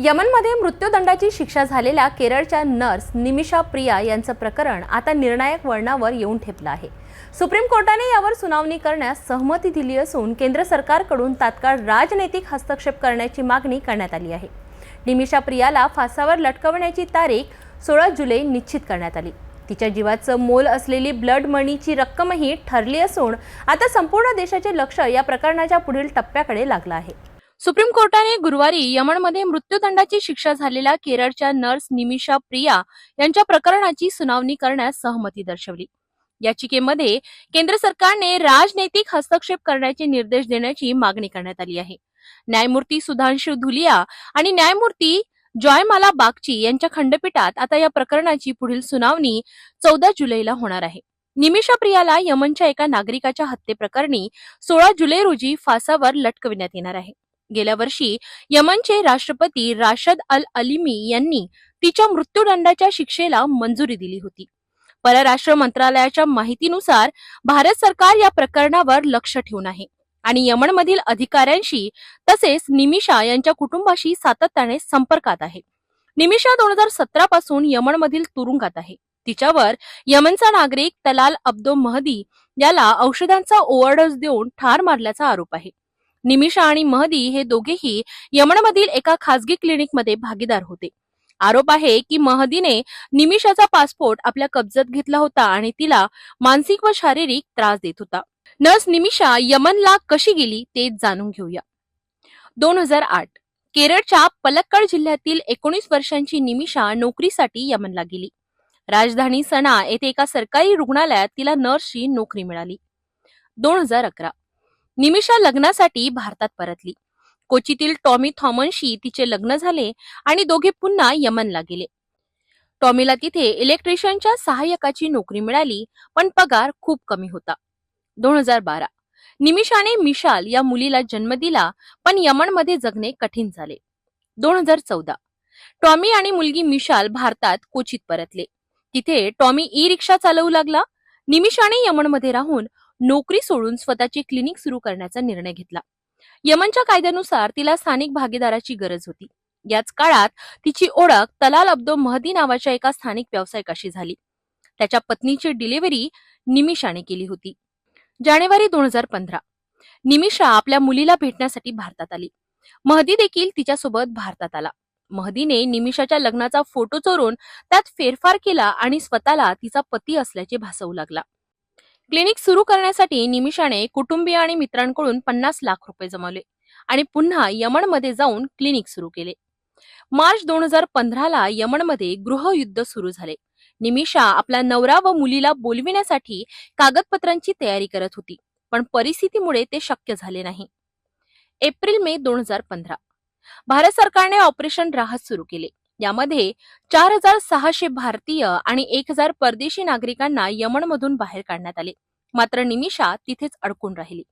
यमनमध्ये मृत्यूदंडाची शिक्षा झालेल्या केरळच्या नर्स निमिषा प्रिया यांचं प्रकरण आता निर्णायक वळणावर येऊन ठेपलं आहे. सुप्रीम कोर्टाने यावर सुनावणी करण्यास सहमती दिली असून केंद्र सरकारकडून तात्काळ राजनैतिक हस्तक्षेप करण्याची मागणी करण्यात आली आहे. निमिषा प्रियाला फासावर लटकवण्याची तारीख सोळा जुलै निश्चित करण्यात आली. तिच्या जीवाचं मोल असलेली ब्लड मनीची रक्कमही ठरली असून आता संपूर्ण देशाचे लक्ष या प्रकरणाच्या पुढील टप्प्याकडे लागलं आहे. सुप्रीम कोर्टाने गुरुवारी यमनमध्ये मृत्यूदंडाची शिक्षा झालेल्या केरळच्या नर्स निमिषा प्रिया यांच्या प्रकरणाची सुनावणी करण्यास सहमती दर्शवली. याचिकेमध्ये केंद्र सरकारने राजनैतिक हस्तक्षेप करण्याचे निर्देश देण्याची मागणी करण्यात आली आहे. न्यायमूर्ती सुधांशु धुलिया आणि न्यायमूर्ती जॉयमाला बागची यांच्या खंडपीठात आता या प्रकरणाची पुढील सुनावणी चौदा जुलैला होणार आहे. निमिषा प्रियाला यमनच्या एका नागरिकाच्या हत्येप्रकरणी सोळा जुलै रोजी फासावर लटकविण्यात येणार आहे. गेल्या वर्षी यमनचे राष्ट्रपती राशद अल अलिमी यांनी तिच्या मृत्यूदंडाच्या शिक्षेला मंजुरी दिली होती. परराष्ट्र मंत्रालयाच्या माहितीनुसार भारत सरकार या प्रकरणावर लक्ष ठेवून आहे आणि यमनमधील अधिकाऱ्यांशी तसेच निमिषा यांच्या कुटुंबाशी सातत्याने संपर्कात आहे. निमिषा दोन हजार सतरा पासून यमनमधील तुरुंगात आहे. तिच्यावर यमनचा नागरिक तलाल अब्दो महदी याला औषधांचा ओव्हरडोस देऊन ठार मारल्याचा आरोप आहे. निमिषा आणि महदी हे दोघेही यमनमधील एका खासगी क्लिनिकमध्ये भागीदार होते. आरोप आहे की महदीने निमिषाचा पासपोर्ट आपल्या कब्जात घेतला होता आणि तिला मानसिक व शारीरिक त्रास देत होता. नर्स निमिषा यमनला कशी गेली ते जाणून घेऊया. दोन हजार आठ केरळच्या पलक्कड जिल्ह्यातील एकोणीस वर्षांची निमिषा नोकरीसाठी यमनला गेली. राजधानी सणा येथे एका सरकारी रुग्णालयात तिला नर्सची नोकरी मिळाली. दोन हजार अकरा निमिषा लग्नासाठी भारतात परतली. कोचीतील टॉमी थॉमनशी तिचे लग्न झाले आणि दोघे पुन्हा यमनला गेले. टॉमीला तिथे इलेक्ट्रिशियनच्या सहाय्यकाची नोकरी मिळाली पण पगार खूप कमी होता. दोन हजार बारा. निमिषाने मिशाल या मुलीला जन्म दिला पण यमनमध्ये जगणे कठीण झाले. दोन हजार चौदा. टॉमी आणि मुलगी मिशाल भारतात कोचित परतले. तिथे टॉमी ई रिक्षा चालवू लागला. निमिषाने यमनमध्ये राहून नोकरी सोडून स्वतःची क्लिनिक सुरू करण्याचा निर्णय घेतला. यमनच्या कायद्यानुसार तिला स्थानिक भागीदाराची गरज होती. याच काळात तिची ओळख तलाल अब्दो महदी नावाच्या एका स्थानिक व्यावसायिकाशी झाली. त्याच्या पत्नीची डिलिव्हरी निमिषाने केली होती. जानेवारी दोन हजार पंधरा. निमिषा आपल्या मुलीला भेटण्यासाठी भारतात आली. महदी देखील तिच्यासोबत भारतात आला. महदीने निमिषाच्या लग्नाचा फोटो चोरून त्यात फेरफार केला आणि स्वतःला तिचा पती असल्याचे भासवू लागला. क्लिनिक सुरू करण्यासाठी निमिषाने कुटुंबीय आणि मित्रांकडून पन्नास लाख रुपये जमवले आणि पुन्हा यमनमध्ये जाऊन क्लिनिक सुरू केले. मार्च दोन हजार पंधराला यमनमध्ये गृहयुद्ध सुरू झाले. निमिषा आपला नवरा व मुलीला बोलविण्यासाठी कागदपत्रांची तयारी करत होती पण परिस्थितीमुळे ते शक्य झाले नाही. एप्रिल मे दोन हजार पंधरा. भारत सरकारने ऑपरेशन राहत सुरू केले. यामध्ये चार हजार सहाशे भारतीय आणि एक हजार परदेशी नागरिकांना यमनमधून बाहेर काढण्यात आले. मात्र निमिषा तिथेच अडकून राहिली.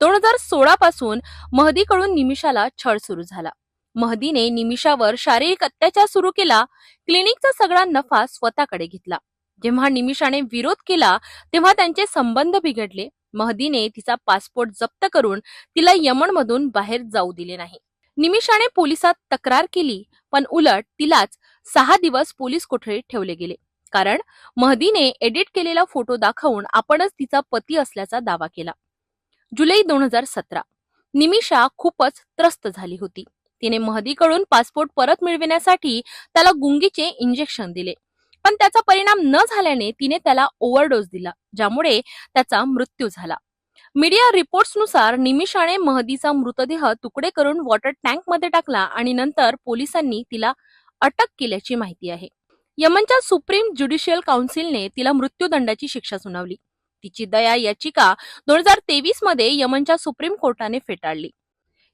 दोन हजार सोळा पासून महदीकडून निमिषाला छळ सुरू झाला. महदीने निमिषावर शारीरिक अत्याचार सुरू केला क्लिनिकचा सगळा नफा स्वतःकडे घेतला. जेव्हा निमिषाने विरोध केला तेव्हा त्यांचे संबंध बिघडले. महदीने तिचा पासपोर्ट जप्त करून तिला यमनमधून बाहेर जाऊ दिले नाही. निमिषाने पोलिसात तक्रार केली पण उलट तिलाच सहा दिवस पोलीस कोठडीत ठेवले गेले. कारण महदीने एडिट केलेला फोटो दाखवून आपणच तिचा पती असल्याचा दावा केला. जुलै दोन हजार सतरा निमिषा खूपच त्रस्त झाली होती. तिने महदीकडून पासपोर्ट परत मिळविण्यासाठी त्याला गुंगीचे इंजेक्शन दिले. पण त्याचा परिणाम न झाल्याने तिने त्याला ओव्हरडोस दिला ज्यामुळे त्याचा मृत्यू झाला. मीडिया रिपोर्ट्सनुसार निमिषाने महदीचा मृतदेह तुकडे करून वॉटर टँकमध्ये टाकला आणि नंतर पोलिसांनी तिला अटक केल्याची माहिती आहे. यमनच्या सुप्रीम ज्युडिशियल काउन्सिलने तिला मृत्यूदंडाची शिक्षा सुनावली. तिची दया याचिका दोन हजार तेवीसमध्ये यमनच्या सुप्रीम कोर्टाने फेटाळली.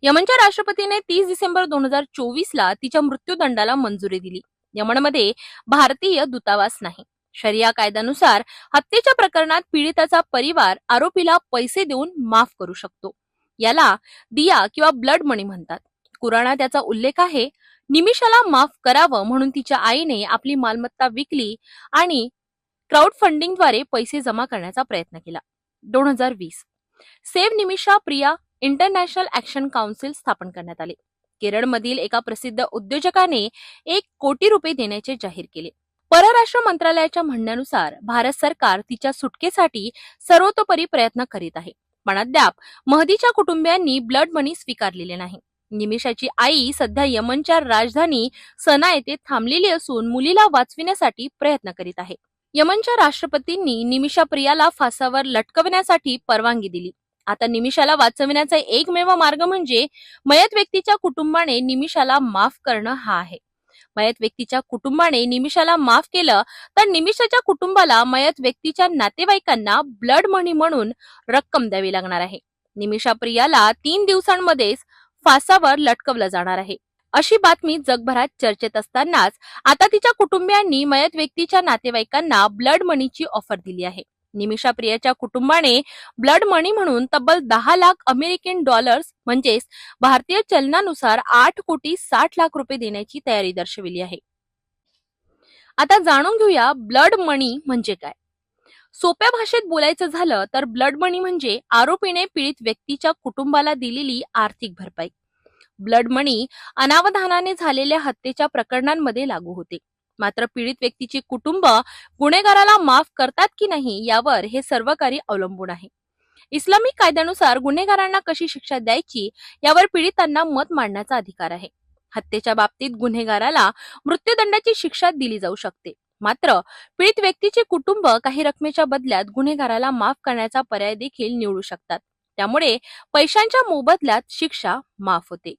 यमनच्या राष्ट्रपतीने तीस डिसेंबर दोन हजार चोवीस ला तिच्या मृत्यूदंडाला मंजुरी दिली. यमनमध्ये भारतीय दूतावास नाही. शरिया कायद्यानुसार हत्येच्या प्रकरणात पीडिताचा परिवार आरोपीला पैसे देऊन माफ करू शकतो. याला दिया किंवा ब्लड मनी म्हणतात. कुराणात त्याचा उल्लेख आहे निमिषाला माफ करावं म्हणून तिच्या आईने आपली मालमत्ता विकली आणि क्राऊड फंडिंगद्वारे पैसे जमा करण्याचा प्रयत्न केला. दोन हजार वीस. Save Nimisha Priya international action council स्थापन करण्यात आले. केरळमधील एका प्रसिद्ध उद्योजकाने एक कोटी रुपये देण्याचे जाहीर केले. परराष्ट्र मंत्रालयाच्या म्हणण्यानुसार भारत सरकार तिच्या सुटकेसाठी सर्वतोपरी प्रयत्न करीत आहे. पण अद्याप महदीच्या कुटुंबियांनी ब्लड मनी स्वीकारलेले नाही. निमिषाची आई सध्या यमनच्या राजधानी सना येथे थांबलेली असून मुलीला वाचविण्यासाठी प्रयत्न करीत आहे. यमनच्या राष्ट्रपतींनी निमिषा प्रियाला फासावर लटकवण्यासाठी परवानगी दिली. आता निमिषाला वाचविण्याचा एकमेव मार्ग म्हणजे मयत व्यक्तीच्या कुटुंबाने निमिषाला माफ करणं हा आहे. मयत व्यक्तीच्या कुटुंबाने निमिषाला माफ केलं तर निमिषाच्या कुटुंबाला मयत व्यक्तीच्या नातेवाईकांना ब्लड मनी म्हणून रक्कम द्यावी लागणार आहे. निमिषा प्रियाला तीन दिवसांमध्येच फासावर लटकवलं जाणार आहे. अशी बातमी जगभरात चर्चेत असतानाच आता तिच्या कुटुंबियांनी मयत व्यक्तीच्या नातेवाईकांना ब्लड मनीची ऑफर दिली आहे. निमिषा प्रियाच्या कुटुंबाने ब्लड मनी म्हणून तब्बल दहा लाख अमेरिकन डॉलर्स म्हणजेच भारतीय चलनानुसार आठ कोटी साठ लाख रुपये देण्याची तयारी दर्शविली आहे. आता जाणून घेऊया ब्लड मनी म्हणजे काय? सोप्या भाषेत बोलायचं झालं तर ब्लड मनी म्हणजे आरोपीने पीडित व्यक्तीच्या कुटुंबाला दिलेली आर्थिक भरपाई. ब्लड मनी अनावधानाने झालेल्या हत्येच्या प्रकरणांमध्ये लागू होते. मात्र पीडित व्यक्तीची कुटुंब गुन्हेगाराला माफ करतात की नाही यावर हे सर्व कार्य अवलंबून आहे. इस्लामिक कायद्यानुसार गुन्हेगारांना कशी शिक्षा द्यायची यावर पीडितांना मत मांडण्याचा अधिकार आहे. हत्येच्या बाबतीत गुन्हेगाराला मृत्यूदंडाची शिक्षा दिली जाऊ शकते. मात्र पीडित व्यक्तीचे कुटुंब काही रकमेच्या बदल्यात गुन्हेगाराला माफ करण्याचा पर्याय देखील निवडू शकतात. त्यामुळे पैशांच्या मोबदल्यात शिक्षा माफ होते.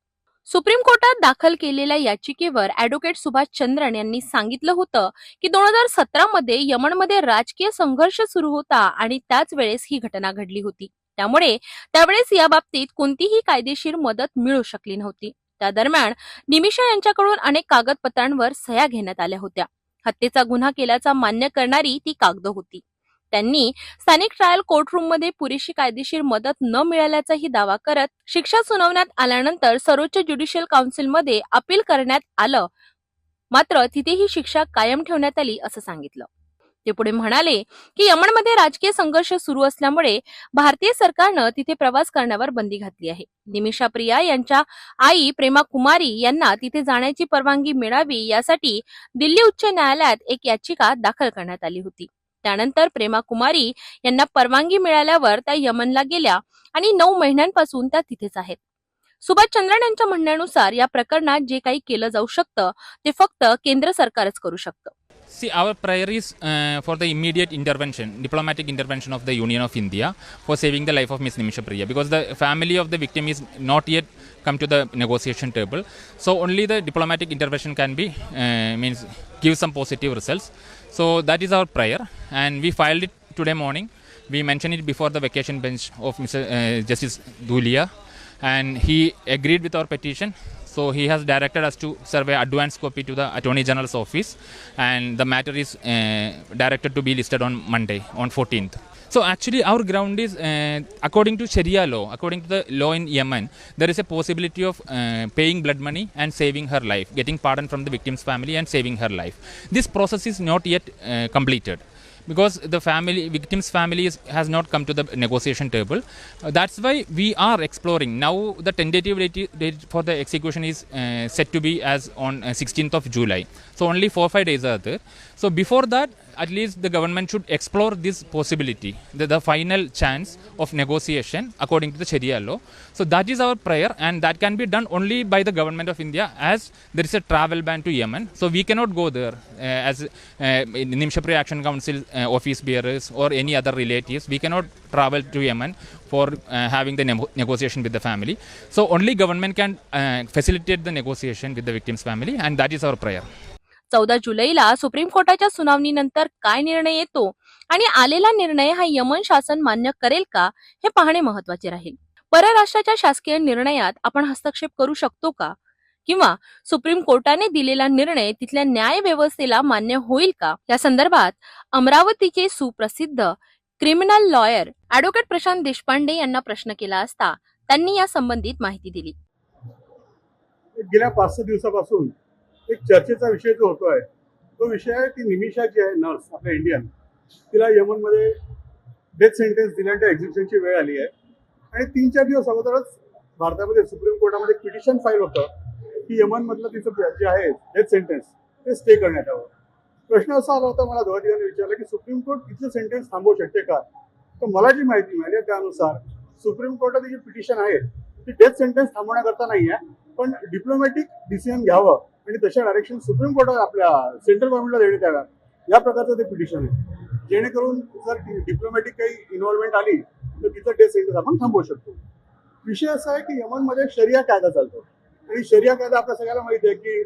सुप्रीम कोर्टात दाखल केलेल्या याचिकेवर अॅडव्होकेट सुभाष चंद्रन यांनी सांगितलं होतं की दोन हजार सतरा मध्ये यमनमध्ये राजकीय संघर्ष सुरू होता आणि त्याच वेळेस ही घटना घडली होती. त्यामुळे त्यावेळेस या बाबतीत कोणतीही कायदेशीर मदत मिळू शकली नव्हती. त्या दरम्यान निमिषा यांच्याकडून अनेक कागदपत्रांवर सह्या घेण्यात आल्या होत्या. हत्येचा गुन्हा केल्याचा मान्य करणारी ती कागद होती. त्यांनी स्थानिक ट्रायल कोर्टरूममध्ये पुरेशी कायदेशीर मदत न मिळाल्याचाही दावा करत शिक्षा सुनावण्यात आल्यानंतर सर्वोच्च ज्युडिशियल काउन्सिलमध्ये अपील करण्यात आलं. मात्र तिथे ही शिक्षा कायम ठेवण्यात आली असं सांगितलं. ते पुढे म्हणाले की यमनमध्ये राजकीय संघर्ष सुरू असल्यामुळे भारतीय सरकारनं तिथे प्रवास करण्यावर बंदी घातली आहे. निमिषा प्रिया यांच्या आई प्रेमा कुमारी यांना तिथे जाण्याची परवानगी मिळावी यासाठी दिल्ली उच्च न्यायालयात एक याचिका दाखल करण्यात आली होती. त्यानंतर प्रेमा कुमारी यांना परवानगी मिळाल्यावर त्या यमनला गेल्या आणि नऊ महिन्यांपासून त्या तिथेच आहेत. सुभाष चंद्रन यांच्या म्हणण्यानुसार या प्रकरणात जे काही केलं जाऊ शकतं ते फक्त केंद्र सरकारच करू शकतं. See, our prayer is uh, for the immediate intervention, diplomatic intervention of the Union of India for saving the life of Miss Nimisha Priya because the family of the victim is not yet come to the negotiation table. So only the diplomatic intervention can be uh, means give some positive results. So that is our prayer, and we filed it today morning. We mentioned it before the vacation bench of Mr. Uh, Justice Dhulia, and he agreed with our petition. So he has directed us to survey advance copy to the Attorney General's office, and the matter is uh, directed to be listed on Monday, on 14th. So actually, our ground is uh, according to Sharia law, according to the law in Yemen, there is a possibility of uh, paying blood money and saving her life, getting pardon from the victim's family and saving her life. This process is not yet uh, completed because the family victim's family is, has not come to the negotiation table. Uh, that's why we are exploring. Now the tentative date, for the execution is uh, set to be as on uh, 16th of july. So only 4 5 days are there. So before that at least the government should explore this possibility the, the final chance of negotiation according to the sharia law. So that is our prayer and that can be done only by the government of india as there is a travel ban to yemen. So we cannot go there uh, as uh, nimshapri action council uh, office bearers or any other relatives. We cannot travel to yemen for uh, having the nego- negotiation with the family. So only government can uh, facilitate the negotiation with the victim's family and that is our prayer चौदा जुलैला supreme कोर्टाच्या सुनावणीनंतर काय निर्णय येतो आणि आलेला निर्णय हा यमन शासन मान्य करेल का हे पाहणे महत्त्वाचे राहील. परराष्ट्राच्या शासकीय निर्णयात आपण हस्तक्षेप करू शकतो का? किंवा सुप्रीम कोर्टाने दिलेला निर्णय तिथल्या न्याय व्यवस्थेला मान्य होईल का? या संदर्भात अमरावतीचे सुप्रसिद्ध criminal lawyer advocate Prashant Deshpande यांना प्रश्न केला असता त्यांनी या संबंधित माहिती दिली. गेल्या पाच सहा दिवसापासून एक चर्चेचा विषय जो होतोय तो विषय आहे ती निमिषा जी आहे नर्स आपल्या इंडियन तिला यमनमध्ये डेथ सेंटेन्स दिल्यानंतर एक्झिबिशनची वेळ आली आहे. आणि तीन चार दिवस अगोदरच भारतामध्ये सुप्रीम कोर्टामध्ये पिटिशन फाईल होतं की यमनमधलं तिचं जे आहे डेथ सेंटेन्स ते स्टे करण्यात यावं. प्रश्न असा आला होता मला दोन विचारलं विचारला की सुप्रीम कोर्ट तिचं सेंटेन्स थांबवू शकते का? तर मला जी माहिती मिळाली आहे त्यानुसार सुप्रीम कोर्टात जी पिटिशन आहे ती डेथ सेंटेन्स थांबवण्याकरता नाही आहे पण डिप्लोमॅटिक डिसिजन घ्यावं. आणि तशा डायरेक्शन सुप्रीम कोर्टात आपल्या सेंट्रल गव्हर्नमेंटला देण्यात याव्या या प्रकारचं ते पिटिशन आहे. जेणेकरून जर डिप्लोमॅटिक काही इन्व्हॉल्वमेंट आली तर तिचं डेथ सेंटेन्स आपण थांबवू शकतो. विषय असा आहे की यमनमध्ये शरिया कायदा चालतो. आणि शरिया कायदा आपल्या सगळ्याला माहिती आहे की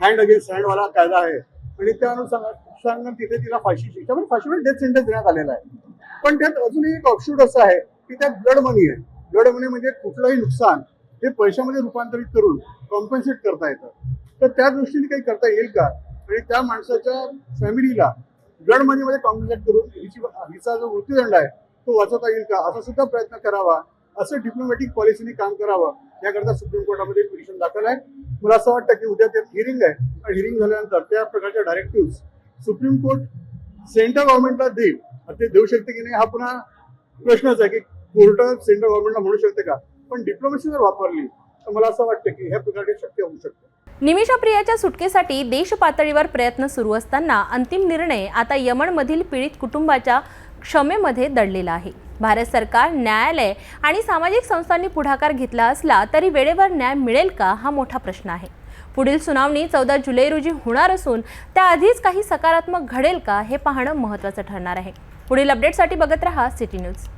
हँड अगेन्स्ट हँडवाला कायदा आहे. आणि त्यानुसार तिथे तिला फाशी शिक्षा म्हणजे फाशीवर डेथ सेंटेन्स देण्यात आलेला आहे. पण त्यात अजूनही एक ऑप्शूट असं आहे की त्यात ब्लड मनी आहे. ब्लड मनी म्हणजे कुठलंही नुकसान हे पैशामध्ये रूपांतरित करून कॉम्पन्सेट करता येतं. तर त्या दृष्टीने काही करता येईल का? आणि त्या माणसाच्या फॅमिलीला ब्लड मनीमध्ये कॉम्पन्सेट करून हिची हिचा जो मृत्यूदंड आहे तो वाचवता येईल का? असा सुद्धा प्रयत्न करावा. असं डिप्लोमॅटिक पॉलिसीने काम करावं याकरता सुप्रीम कोर्टामध्ये पिटिशन दाखल आहे. मला असं वाटतं की उद्या त्यात हिअरिंग आहे. आणि हिअरिंग झाल्यानंतर त्या प्रकारच्या डायरेक्टिव्ह सुप्रीम कोर्ट सेंट्रल गव्हर्नमेंटला देईल. ते देऊ शकते की नाही हा पुन्हा प्रश्नच आहे की कोर्ट सेंट्रल गव्हर्नमेंटला म्हणू शकते का? पण डिप्लोमॅसी जर वापरली तर मला असं वाटतं की ह्या प्रकारे शक्य होऊ शकतं. निमिषा प्रियाच्या सुटकेसाठी देश पातळीवर प्रयत्न सुरू असताना अंतिम निर्णय आता यमनमधील पीडित कुटुंबाच्या क्षमेमध्ये दडलेला आहे. भारत सरकार न्यायालय आणि सामाजिक संस्थांनी पुढाकार घेतला असला तरी वेळेवर न्याय मिळेल का हा मोठा प्रश्न आहे. पुढील सुनावणी चौदा जुलै रोजी होणार असून त्याआधीच काही सकारात्मक घडेल का हे पाहणं महत्त्वाचं ठरणार आहे. पुढील अपडेटसाठी बघत रहा सिटी न्यूज.